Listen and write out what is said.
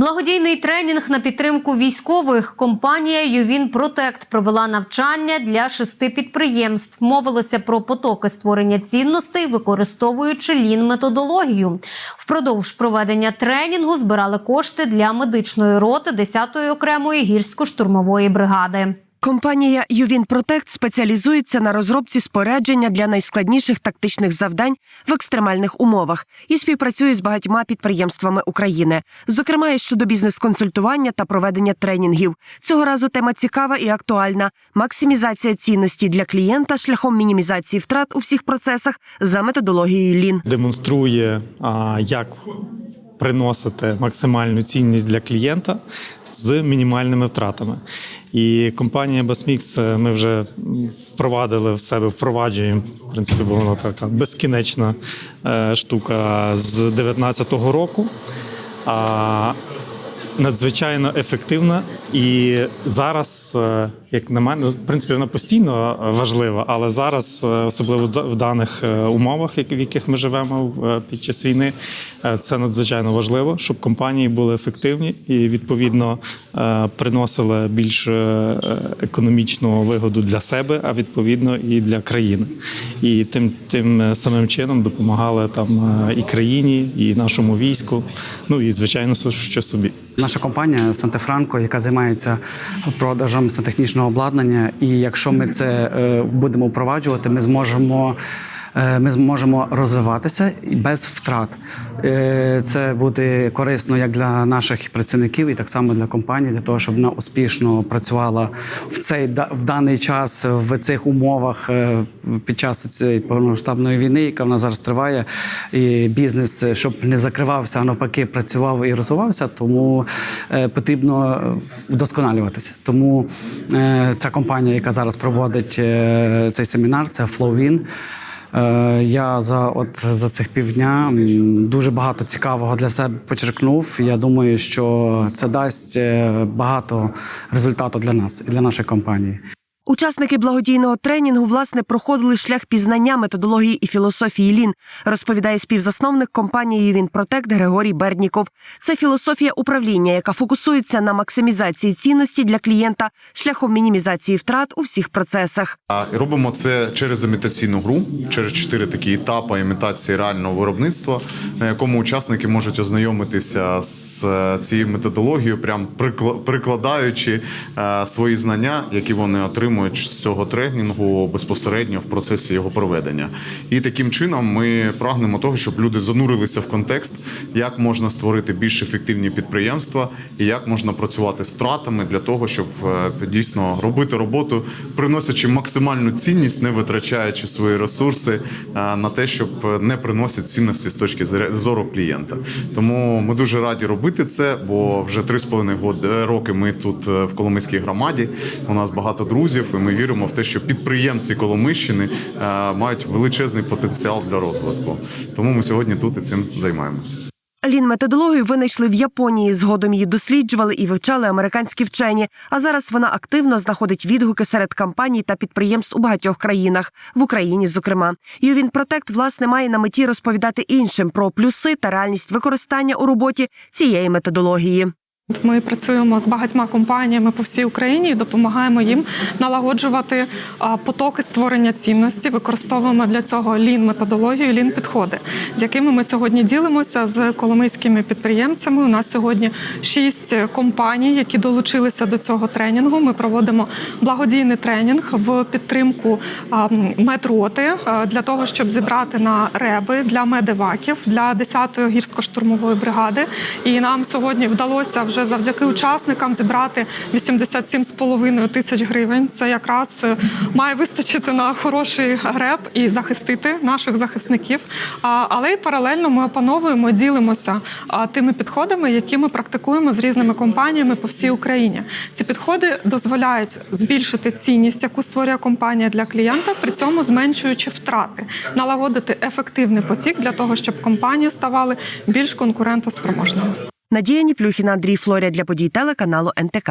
Благодійний тренінг на підтримку військових компанія Ювін Протект провела навчання для шести підприємств. Мовилося про потоки створення цінностей, використовуючи лін методологію. Впродовж проведення тренінгу збирали кошти для медичної роти 10-ї окремої гірсько-штурмової бригади. Компанія Ювін Протект спеціалізується на розробці спорядження для найскладніших тактичних завдань в екстремальних умовах і співпрацює з багатьма підприємствами України, зокрема і щодо бізнес-консультування та проведення тренінгів. Цього разу тема цікава і актуальна: максимізація цінності для клієнта шляхом мінімізації втрат у всіх процесах за методологією Лін. демонструє, як приносити максимальну цінність для клієнта з мінімальними втратами. І компанія Basmix е, ми вже впровадили в себе, впроваджуємо. В принципі, бо вона така безкінечна е, штука з 2019 року. Надзвичайно ефективна і зараз, е, як на мене, в принципі, вона постійно важлива, але зараз, е, особливо в- даних е, умовах, в яких ми живемо е, під час війни, е, це надзвичайно важливо, щоб компанії були ефективні і відповідно е, приносили більш е, економічну вигоду для себе, а відповідно і для країни. І тим тим е, самим чином допомагали там е, і країні, і нашому війську. Ну і звичайно, що собі. Наша компанія Санте-Франко, яка займається продажем сантехнічного обладнання, і якщо ми це е, будемо впроваджувати, ми зможемо. Е, Ми зможемо розвиватися без втрат. Е, Це буде корисно як для наших працівників, і так само для компанії, для того, щоб вона успішно працювала в цей в даний час в цих умовах е, під час цієї повномасштабної війни, яка в нас зараз триває, і бізнес, щоб не закривався, а навпаки, працював і розвивався. Тому потрібно вдосконалюватися. Тому ця компанія, яка зараз проводить цей семінар, це Flowin. Е, Я за от за цих півдня дуже багато цікавого для себе почерпнув. Я думаю, що це дасть е, багато результату для нас і для нашої компанії. Учасники благодійного тренінгу власне проходили шлях пізнання методології і філософії Лін, розповідає співзасновник компанії Ювін Протект Григорій Бердніков. Це філософія управління, яка фокусується на максимізації цінності для клієнта шляхом мінімізації втрат у всіх процесах. А робимо це через імітаційну гру, через чотири такі етапи імітації реального виробництва, на якому учасники можуть ознайомитися з е, цією методологією, прям прикла- прикладаючи е, свої знання, які вони отримують з цього тренінгу безпосередньо в процесі його проведення. І таким чином ми прагнемо того, щоб люди занурилися в контекст, як можна створити більш ефективні підприємства і як можна працювати з втратами для того, щоб е, дійсно робити роботу, приносячи максимальну цінність, не витрачаючи свої ресурси на те, щоб не приносити цінності з точки зору клієнта. Тому ми дуже раді робити це, бо вже три з половиною е, роки ми тут е, в Коломийській громаді. У нас багато друзів, і ми віримо в те, що підприємці Коломийщини е, мають величезний потенціал для розвитку. Тому ми сьогодні тут і цим займаємося. Лін методологію винайшли в Японії. Згодом її досліджували і вивчали американські вчені. А зараз вона активно знаходить відгуки серед компаній та підприємств у багатьох країнах, в Україні, зокрема. Ювін Протект власне має на меті розповідати іншим про плюси та реальність використання у роботі цієї методології. Ми працюємо з багатьма компаніями по всій Україні і допомагаємо їм налагоджувати потоки створення цінності. Використовуємо для цього лін методологію, лін підходи, з якими ми сьогодні ділимося з коломийськими підприємцями. У нас сьогодні шість компаній, які долучилися до цього тренінгу. Ми проводимо благодійний тренінг в підтримку медроти для того, щоб зібрати на реби для медеваків для 10-ї гірсько-штурмової бригади. І нам сьогодні вдалося вже завдяки учасникам зібрати 87,5 тисяч гривень. Це якраз е, має вистачити на хороший реп і захистити наших захисників. Але й паралельно ми опановуємо, ділимося тими підходами, які ми практикуємо з різними компаніями по всій Україні. Ці підходи дозволяють збільшити цінність, яку створює компанія для клієнта, при цьому зменшуючи втрати, налагодити ефективний потік для того, щоб компанії ставали більш конкурентоспроможними. Надія Ніплюхіна, Андрій Флоря для подій телеканалу НТК.